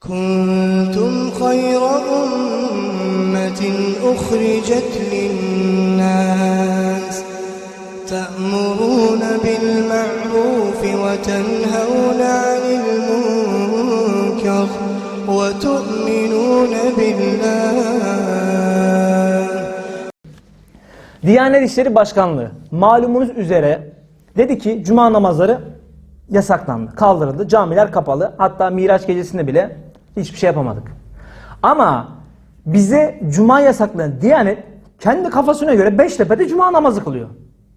كنتم خير أمة أخرجت للناس تأمرون بالمعروف وتنهون عن المنكر وتؤمنون بالله Diyanet İşleri Başkanlığı malumunuz üzere dedi ki cuma namazları yasaklandı, kaldırıldı. Camiler kapalı. Hatta Miraç gecesinde bile hiçbir şey yapamadık. Ama bize cuma yasaklayan Diyanet kendi kafasına göre Beştepe'de cuma namazı kılıyor.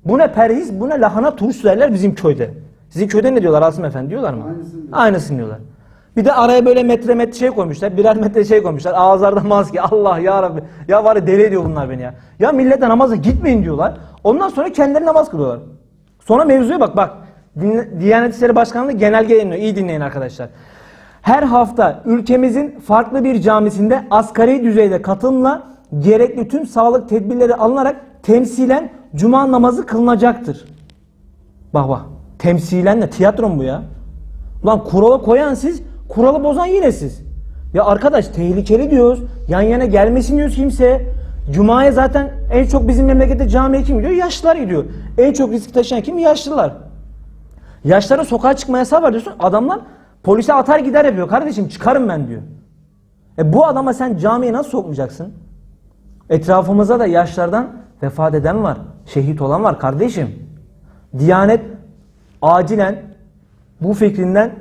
Bu ne perhiz, bu ne lahana turşu derler bizim köyde. Sizin köyde ne diyorlar Asım Efendi diyorlar mı? Aynısını diyorlar. Bir de araya böyle metre metre şey koymuşlar. Birer metre şey koymuşlar. Ağızlarda maske. Allah ya Rabbi. Ya var ya deli ediyor bunlar beni ya. Ya millete namaza gitmeyin diyorlar. Ondan sonra kendileri namaz kılıyorlar. Sonra mevzuya bak bak. Diyanet İşleri Başkanlığı genelge yayınlıyor. İyi dinleyin arkadaşlar. Her hafta ülkemizin farklı bir camisinde asgari düzeyde katılımla gerekli tüm sağlık tedbirleri alınarak temsilen cuma namazı kılınacaktır. Bak bak. Temsilen ne? Tiyatro mu bu ya? Ulan kuralı koyan siz, kuralı bozan yine siz. Ya arkadaş tehlikeli diyoruz. Yan yana gelmesin diyoruz kimse. Cuma'ya zaten en çok bizim memlekette camiye kim gidiyor? Yaşlılar gidiyor. En çok risk taşıyan kim? Yaşlılar. Yaşlara sokağa çıkma yasağı var diyorsun. Adamlar polise atar gider yapıyor. Kardeşim çıkarım ben diyor. E bu adama sen camiye nasıl sokmayacaksın? Etrafımızda da yaşlardan vefat eden var. Şehit olan var kardeşim. Diyanet acilen bu fikrinden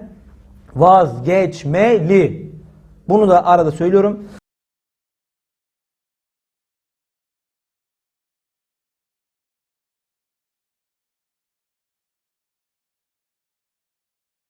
vazgeçmeli. Bunu da arada söylüyorum.